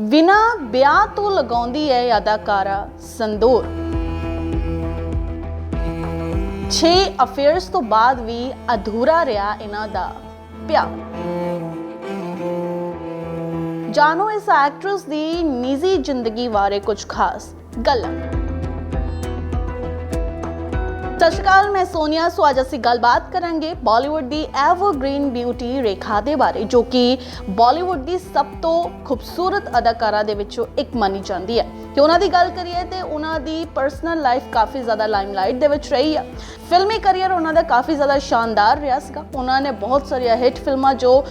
ਬਿਨਾ ਵਿਆਹ ਤੋਂ ਲਗਾਉਂਦੀ ਹੈ ਅਦਾਕਾਰਾ ਸੰਦੂਰ। 6 ਅਫੇਅਰਸ ਤੋਂ ਬਾਅਦ ਵੀ ਅਧੂਰਾ ਰਿਹਾ ਇਹਨਾਂ ਦਾ ਪਿਆਰ। ਜਾਣੋ ਇਸ ਐਕਟਰਸ ਦੀ ਨਿੱਜੀ ਜ਼ਿੰਦਗੀ ਬਾਰੇ ਕੁਝ ਖਾਸ ਗੱਲਾਂ। ਸਤਿ ਸ਼੍ਰੀ ਅਕਾਲ ਮੈਂ ਸੋਨੀਆ। ਸੋ ਅੱਜ ਅਸੀਂ ਗੱਲਬਾਤ ਕਰਾਂਗੇ ਬਾਲੀਵੁੱਡ ਦੀ ਐਵਰਗ੍ਰੀਨ ਬਿਊਟੀ ਰੇਖਾ ਦੇ ਬਾਰੇ, ਜੋ ਕਿ ਬਾਲੀਵੁੱਡ ਦੀ ਸਭ ਤੋਂ ਖੂਬਸੂਰਤ ਅਦਾਕਾਰਾ ਦੇ ਵਿੱਚੋਂ ਇੱਕ ਮੰਨੀ ਜਾਂਦੀ ਹੈ। ਤੇ ਉਹਨਾਂ ਦੀ ਗੱਲ ਕਰੀਏ ਤੇ ਉਹਨਾਂ ਦੀ ਪਰਸਨਲ ਲਾਈਫ ਕਾਫੀ ਜ਼ਿਆਦਾ ਲਾਈਮਲਾਈਟ ਦੇ ਵਿੱਚ ਰਹੀ ਹੈ ਫਿਲਮੀ ਕੈਰੀਅਰ ਉਹਨਾਂ ਦਾ ਕਾਫੀ ਜ਼ਿਆਦਾ ਸ਼ਾਨਦਾਰ ਰਿਹਾ ਸੀਗਾ। ਉਹਨਾਂ ਨੇ ਬਹੁਤ ਸਾਰੀਆਂ ਹਿੱਟ ਫਿਲਮਾਂ ਜੋ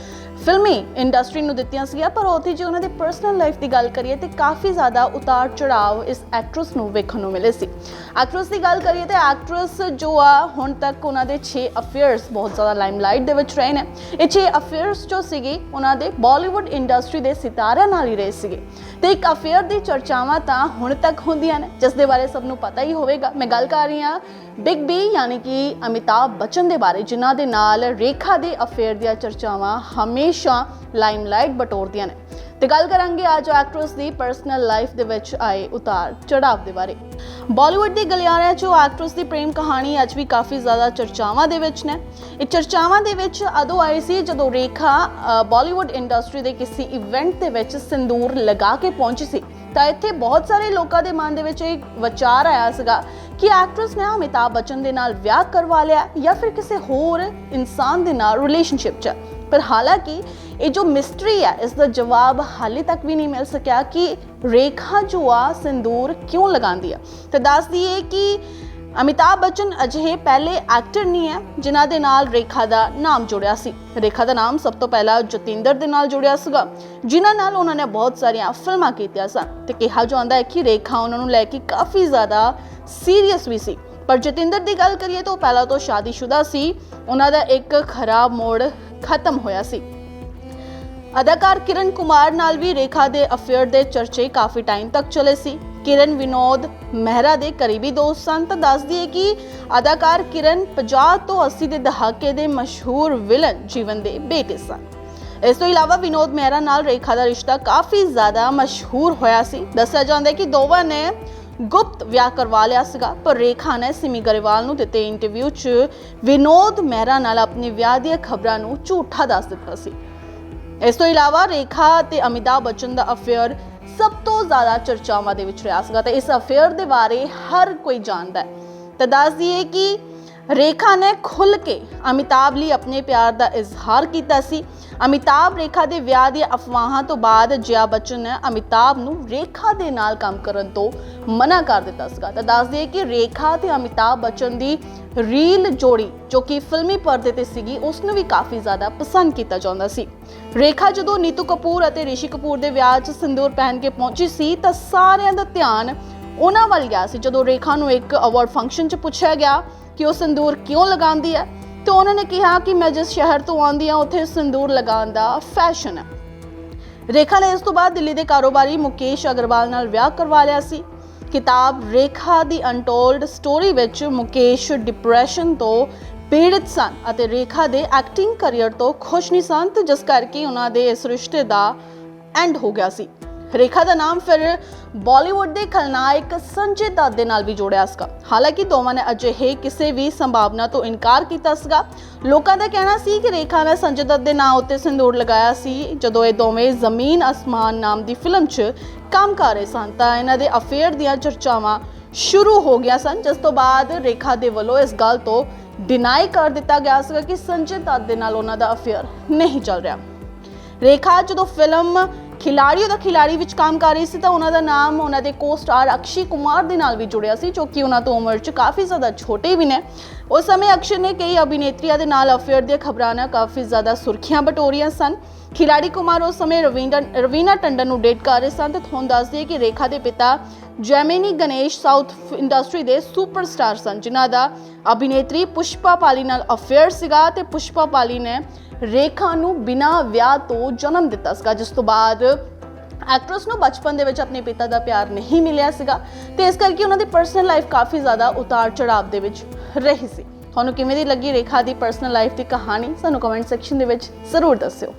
ਫਿਲਮੀ ਇੰਡਸਟਰੀ ਨੂੰ ਦਿੱਤੀਆਂ ਸੀਗੀਆਂ, ਪਰ ਉੱਥੇ ਜੇ ਉਹਨਾਂ ਦੀ ਪਰਸਨਲ ਲਾਈਫ ਦੀ ਗੱਲ ਕਰੀਏ ਤੇ ਕਾਫੀ ਜ਼ਿਆਦਾ ਉਤਾਰ ਚੜਾਵ ਇਸ ਐਕਟਰਸ ਨੂੰ ਵੇਖਣ ਨੂੰ ਮਿਲੇ ਸੀ। ਐਕਟਰਸ ਦੀ ਗੱਲ ਕਰੀਏ ਤੇ ਐਕਟਰਸ ਜੋ ਆ, ਹੁਣ ਤੱਕ ਉਹਨਾਂ ਦੇ 6 ਅਫੇਅਰਸ ਬਹੁਤ ਜ਼ਿਆਦਾ ਲਾਈਮਲਾਈਟ ਦੇ ਵਿੱਚ ਰਹੇ ਨੇ। ਇਹ 6 ਅਫੇਅਰਸ ਜੋ ਸੀਗੇ, ਉਹਨਾਂ ਦੇ ਬਾਲੀਵੁੱਡ ਇੰਡਸਟਰੀ ਦੇ ਸਿਤਾਰਿਆਂ ਨਾਲ ਹੀ ਰਹੇ ਸੀਗੇ। ਤੇ ਇੱਕ ਅਫੇਅਰ ਦੀ ਚਰਚਾਵਾਂ ਤਾਂ ਹੁਣ ਤੱਕ ਹੁੰਦੀਆਂ ਨੇ, ਜਿਸ ਦੇ ਬਾਰੇ ਸਭ ਨੂੰ ਪਤਾ ਹੀ ਹੋਵੇਗਾ। ਮੈਂ ਗੱਲ ਕਰ ਰਹੀ ਹਾਂ ਬਿਗ ਬੀ ਯਾਨੀ ਕਿ ਅਮਿਤਾਭ ਬੱਚਨ ਦੇ ਬਾਰੇ, ਜਿਨ੍ਹਾਂ ਦੇ ਨਾਲ ਰੇਖਾ ਦੇ ਅਫੇਅਰ ਦੀਆਂ ਚਰਚਾਵਾਂ ਹਮੇਸ਼ਾ ਲਾਈਮਲਾਈਟ ਬਟੋਰਦੀਆਂ ਨੇ। ਤੇ ਗੱਲ ਕਰਾਂਗੇ ਅੱਜ ਐਕਟਰੈਸ ਦੀ ਪਰਸਨਲ ਲਾਈਫ ਦੇ ਵਿੱਚ ਆਏ ਉਤਾਰ ਚੜਾਵ ਦੇ ਬਾਰੇ। ਬਾਲੀਵੁੱਡ ਦੇ ਗਲਿਆਰਿਆਂ 'ਚ ਐਕਟਰੈਸ ਦੀ ਪ੍ਰੇਮ ਕਹਾਣੀ ਅੱਜ ਵੀ ਕਾਫੀ ਜ਼ਿਆਦਾ ਚਰਚਾਵਾਂ ਦੇ ਵਿੱਚ ਨੇ। ਇਹ ਚਰਚਾਵਾਂ ਦੇ ਵਿੱਚ ਅਦੋਂ ਆਈ ਸੀ ਜਦੋਂ ਰੇਖਾ ਬਾਲੀਵੁੱਡ ਇੰਡਸਟਰੀ ਦੇ ਕਿਸੇ ਇਵੈਂਟ ਦੇ ਵਿੱਚ ਸਿੰਦੂਰ ਲਗਾ ਕੇ ਪਹੁੰਚੀ ਸੀ। ਤਾਂ ਇੱਥੇ ਬਹੁਤ ਸਾਰੇ ਲੋਕਾਂ ਦੇ ਮਨ ਦੇ ਵਿੱਚ ਇੱਕ ਵਿਚਾਰ ਆਇਆ ਸੀਗਾ ਕਿ ਐਕਟ੍ਰੈਸ ਨੇ ਅਮਿਤਾਭ ਬੱਚਨ ਦੇ ਨਾਲ ਵਿਆਹ ਕਰਵਾ ਲਿਆ ਜਾਂ ਫਿਰ ਕਿਸੇ ਹੋਰ ਇਨਸਾਨ ਦੇ ਨਾਲ ਰਿਲੇਸ਼ਨਸ਼ਿਪ 'ਚ। ਪਰ ਹਾਲਾਂਕਿ ਇਹ ਜੋ ਮਿਸਟਰੀ ਹੈ, ਇਸ ਦਾ ਜਵਾਬ ਹਾਲੇ ਤੱਕ ਵੀ ਨਹੀਂ ਮਿਲ ਸਕਿਆ ਕਿ ਰੇਖਾ ਜੋ ਆ ਸਿੰਦੂਰ ਕਿਉਂ ਲਗਾਉਂਦੀ ਹੈ। ਤੇ ਦੱਸ ਦਈਏ ਕਿ ਅਮਿਤਾਭ ਬੱਚਨ ਅਜਿਹੇ ਪਹਿਲੇ ਐਕਟਰ ਨਹੀਂ ਹੈ, ਜਿਨ੍ਹਾਂ ਦੇ ਨਾਲ ਰੇਖਾ ਦਾ ਨਾਮ ਜੁੜਿਆ ਸੀ। ਰੇਖਾ ਦਾ ਨਾਮ ਸਭ ਤੋਂ ਪਹਿਲਾਂ ਜਤਿੰਦਰ ਦੇ ਨਾਲ ਜੁੜਿਆ ਸੀਗਾ, ਜਿਨ੍ਹਾਂ ਨਾਲ ਉਹਨਾਂ ਨੇ ਬਹੁਤ ਸਾਰੀਆਂ ਫਿਲਮਾਂ ਕੀਤੀਆਂ ਸਨ। ਤੇ ਕਿਹਾ ਜਾਂਦਾ ਹੈ ਕਿ ਰੇਖਾ ਉਹਨਾਂ ਨੂੰ ਲੈ ਕੇ ਕਾਫੀ ਜ਼ਿਆਦਾ ਸੀਰੀਅਸ ਵੀ ਸੀ। ਪਰ ਜਤਿੰਦਰ ਦੀ ਗੱਲ ਕਰੀਏ ਤਾਂ ਉਹ ਪਹਿਲਾਂ ਤੋਂ ਸ਼ਾਦੀशुदा ਸੀ। ਉਹਨਾਂ ਦਾ ਇੱਕ ਖਰਾਬ ਮੋੜ ਖਤਮ ਹੋਇਆ ਸੀ। ਅਦਾਕਾਰ ਕਿਰਨ ਕੁਮਾਰ ਨਾਲ ਵੀ ਰੇਖਾ ਦੇ ਅਫੇਅਰ ਦੇ ਚਰਚੇ ਕਾਫੀ ਟਾਈਮ ਤੱਕ ਚੱਲੇ ਸੀ। ਕਿਰਨ ਵਿਨੋਦ ਮਹਿਰਾ ਦੇ ਕਰੀਬੀ ਦੋਸਤ ਸਨ ਤਾਂ ਦੱਸਦੀ ਹੈ ਕਿ ਅਦਾਕਾਰ ਕਿਰਨ 50 ਤੋਂ 80 ਦੇ ਦਹਾਕੇ ਦੇ ਮਸ਼ਹੂਰ ਵਿਲਨ ਜੀਵਨ ਦੇ ਬੇਟੇ ਸਨ। ਇਸ ਤੋਂ ਇਲਾਵਾ ਵਿਨੋਦ ਮਹਿਰਾ ਨਾਲ ਰੇਖਾ ਦਾ ਰਿਸ਼ਤਾ ਕਾਫੀ ਜ਼ਿਆਦਾ ਮਸ਼ਹੂਰ ਹੋਇਆ ਸੀ। ਦੱਸਿਆ ਜਾਂਦਾ ਹੈ ਕਿ ਦੋਵਾਂ ਨੇ ਗੁਪਤ ਵਿਆਹ ਕਰਵਾ ਲਿਆ ਸੀਗਾ, ਪਰ ਰੇਖਾ ਨੇ ਸਿਮੀ ਗਰੇਵਾਲ ਨੂੰ ਦਿੱਤੇ ਇੰਟਰਵਿਊ 'ਚ ਵਿਨੋਦ ਮਹਿਰਾ ਨਾਲ ਆਪਣੇ ਵਿਆਹ ਦੀਆਂ ਖਬਰਾਂ ਨੂੰ ਝੂਠਾ ਦੱਸ ਦਿੱਤਾ ਸੀ। ਇਸ ਤੋਂ ਇਲਾਵਾ ਰੇਖਾ ਤੇ ਅਮਿਤਾਭ ਬੱਚਨ ਦਾ ਅਫੇਅਰ ਸਭ ਤੋਂ ਜ਼ਿਆਦਾ ਚਰਚਾਵਾਂ ਦੇ ਵਿੱਚ ਰਿਹਾ ਸੀਗਾ ਤੇ ਇਸ ਅਫੇਅਰ ਦੇ ਬਾਰੇ ਹਰ ਕੋਈ ਜਾਣਦਾ ਹੈ। ਤਾਂ ਦੱਸ ਦਈਏ ਕਿ ਰੇਖਾ ਨੇ ਖੁੱਲ ਕੇ ਅਮਿਤਾਭ ਲਈ ਆਪਣੇ ਪਿਆਰ ਦਾ ਇਜ਼ਹਾਰ ਕੀਤਾ ਸੀ। ਅਮਿਤਾਭ ਰੇਖਾ ਦੇ ਵਿਆਹ ਦੀਆਂ ਅਫਵਾਹਾਂ ਤੋਂ ਬਾਅਦ ਜਿਆ ਬੱਚਨ ਨੇ ਅਮਿਤਾਭ ਨੂੰ ਰੇਖਾ ਦੇ ਨਾਲ ਕੰਮ ਕਰਨ ਤੋਂ ਮਨਾ ਕਰ ਦਿੱਤਾ ਸੀਗਾ। ਤਾਂ ਦੱਸ ਦਈਏ ਕਿ ਰੇਖਾ ਤੇ ਅਮਿਤਾਭ ਬੱਚਨ ਦੀ ਰੀਲ ਜੋੜੀ, ਜੋ ਕਿ ਫਿਲਮੀ ਪਰਦੇ ਤੇ ਸੀਗੀ ਉਸ ਨੂੰ ਵੀ ਕਾਫੀ ਜ਼ਿਆਦਾ ਪਸੰਦ ਕੀਤਾ ਜਾਂਦਾ ਸੀ। ਰੇਖਾ ਜਦੋਂ ਨੀਤੂ ਕਪੂਰ ਅਤੇ ਰਿਸ਼ੀ ਕਪੂਰ ਦੇ ਵਿਆਹ 'ਚ ਸਿੰਦੂਰ ਪਹਿਨ ਕੇ ਪਹੁੰਚੀ ਸੀ, ਤਾਂ ਸਾਰਿਆਂ ਦਾ ਧਿਆਨ ਉਹਨਾਂ ਵੱਲ ਗਿਆ ਸੀ। ਜਦੋਂ ਰੇਖਾ ਨੂੰ ਇੱਕ ਅਵਾਰਡ ਫੰਕਸ਼ਨ 'ਚ ਪੁੱਛਿਆ ਗਿਆ ਕਿ ਉਹ ਸਿੰਦੂਰ ਕਿਉਂ ਲਗਾਉਂਦੀ ਹੈ? ਤੇ ਉਹਨਾਂ ਨੇ ਕਿਹਾ ਕਿ ਮੈਂ ਜਿਸ ਸ਼ਹਿਰ ਤੋਂ ਆਉਂਦੀ ਹਾਂ, ਉੱਥੇ ਸੰਦੂਰ ਲਗਾਉਣ ਦਾ ਫੈਸ਼ਨ ਹੈ। ਰੇਖਾ ਨੇ ਇਸ ਤੋਂ ਬਾਅਦ ਦਿੱਲੀ ਦੇ ਕਾਰੋਬਾਰੀ ਮੁਕੇਸ਼ ਅਗਰਵਾਲ ਨਾਲ ਵਿਆਹ ਕਰਵਾ ਲਿਆ ਸੀ। ਕਿਤਾਬ ਰੇਖਾ ਦੀ ਅਨਟੋਲਡ ਸਟੋਰੀ ਵਿੱਚ ਮੁਕੇਸ਼ ਡਿਪਰੈਸ਼ਨ ਤੋਂ ਪੀੜਤ ਸਨ ਅਤੇ ਰੇਖਾ ਦੇ ਐਕਟਿੰਗ ਕੈਰੀਅਰ ਤੋਂ ਖੁਸ਼ ਨਹੀਂ ਸਨ, ਤੇ ਜਿਸ ਕਰਕੇ ਉਹਨਾਂ ਦੇ ਇਸ ਰਿਸ਼ਤੇ ਦਾ ਐਂਡ ਹੋ ਗਿਆ ਸੀ। ਰੇਖਾ ਦਾ ਨਾਮ ਫਿਰ ਬਾਲੀਵੁੱਡ ਦੇ ਖਲਨਾਇਕ ਸੰਜੇ ਦੱਤ ਦੇ ਨਾਲ ਵੀ ਜੋੜਿਆ ਸੀਗਾ। ਹਾਲਾਂਕਿ ਦੋਵਾਂ ਨੇ ਅਜਿਹੇ ਕਿਸੇ ਵੀ ਸੰਭਾਵਨਾ ਤੋਂ ਇਨਕਾਰ ਕੀਤਾ ਸੀਗਾ। ਲੋਕਾਂ ਦਾ ਕਹਿਣਾ ਸੀ ਕਿ ਰੇਖਾ ਨੇ ਸੰਜੇ ਦੱਤ ਦੇ ਨਾਂ ਉੱਤੇ ਸਿੰਦੂਰ ਲਗਾਇਆ ਸੀ। ਜਦੋਂ ਇਹ ਦੋਵੇਂ ਜ਼ਮੀਨ ਅਸਮਾਨ ਨਾਮ ਦੀ ਫਿਲਮ 'ਚ ਕੰਮ ਕਰ ਰਹੇ ਸਨ, ਤਾਂ ਇਹਨਾਂ ਦੇ ਅਫੇਅਰ ਦੀਆਂ ਚਰਚਾਵਾਂ ਸ਼ੁਰੂ ਹੋ ਗਿਆ ਸਨ, ਜਿਸ ਤੋਂ ਬਾਅਦ ਰੇਖਾ ਦੇ ਵੱਲੋਂ ਇਸ ਗੱਲ ਤੋਂ ਡਿਨਾਈ ਕਰ ਦਿੱਤਾ ਗਿਆ ਸੀਗਾ ਕਿ ਸੰਜੇ ਦੱਤ ਦੇ ਨਾਲ ਉਹਨਾਂ ਦਾ ਅਫੇਅਰ ਨਹੀਂ ਚੱਲ ਰਿਹਾ। ਰੇਖਾ ਜਦੋਂ ਫਿਲਮ ਖਿਲਾੜੀ, ਉਹਦਾ ਖਿਲਾੜੀ ਵਿੱਚ ਕੰਮ ਕਰ ਰਹੀ ਸੀ ਤਾਂ ਉਹਨਾਂ ਦਾ ਨਾਮ, ਉਹਨਾਂ ਦੇ ਕੋ-ਸਟਾਰ ਅਕਸ਼ੀ ਕੁਮਾਰ ਦੇ ਨਾਲ ਵੀ ਜੁੜਿਆ ਸੀ, ਜੋ ਕਿ ਉਹਨਾਂ ਤੋਂ ਉਮਰ 'ਚ ਕਾਫੀ ਜ਼ਿਆਦਾ ਛੋਟੇ ਵੀ ਨੇ। ਉਸ ਸਮੇਂ ਅਕਸ਼ੇ ਨੇ ਕਈ ਅਭਿਨੇਤਰੀਆਂ ਦੇ ਨਾਲ ਅਫੇਅਰ ਦੀਆਂ ਖਬਰਾਂ ਨਾਲ ਕਾਫੀ ਜ਼ਿਆਦਾ ਸੁਰਖੀਆਂ ਬਟੋਰੀਆਂ ਸਨ। ਖਿਲਾੜੀ ਕੁਮਾਰ ਉਸ ਸਮੇਂ ਰਵਿੰਦਰ, ਰਵੀਨਾ ਟੰਡਨ ਨੂੰ ਡੇਟ ਕਰ ਰਹੇ ਸਨ ਤੇ ਤੁਹਾਨੂੰ ਦੱਸ ਦਈਏ ਕਿ ਰੇਖਾ ਦੇ ਪਿਤਾ ਜੈਮਿਨੀ ਗਣੇਸ਼ ਸਾਊਥ ਇੰਡਸਟਰੀ ਦੇ ਸੁਪਰਸਟਾਰ ਸਨ, ਜਿਨ੍ਹਾਂ ਦਾ ਅਭਿਨੇਤਰੀ ਪੁਸ਼ਪਾ ਪਾਲੀ ਨਾਲ ਅਫੇਅਰ ਸੀਗਾ ਤੇ ਪੁਸ਼ਪਾ ਪਾਲੀ ਨੇ ਰੇਖਾ ਨੂੰ ਬਿਨਾਂ ਵਿਆਹ ਤੋਂ ਜਨਮ ਦਿੱਤਾ ਸੀਗਾ, ਜਿਸ ਤੋਂ ਬਾਅਦ ਐਕਟਰਸ ਨੂੰ ਬਚਪਨ ਦੇ ਵਿੱਚ ਆਪਣੇ ਪਿਤਾ ਦਾ ਪਿਆਰ ਨਹੀਂ ਮਿਲਿਆ ਸੀਗਾ ਤੇ ਇਸ ਕਰਕੇ ਉਹਨਾਂ ਦੀ ਪਰਸਨਲ ਲਾਈਫ ਕਾਫੀ ਜ਼ਿਆਦਾ ਉਤਾਰ ਚੜਾਵ ਦੇ ਵਿੱਚ ਰਹੀ ਸੀ। ਤੁਹਾਨੂੰ ਕਿਵੇਂ ਦੀ ਲੱਗੀ ਰੇਖਾ ਦੀ ਪਰਸਨਲ ਲਾਈਫ ਦੀ ਕਹਾਣੀ? ਸਾਨੂੰ ਕਮੈਂਟ ਸੈਕਸ਼ਨ ਦੇ ਵਿੱਚ ਜ਼ਰੂਰ ਦੱਸਿਓ।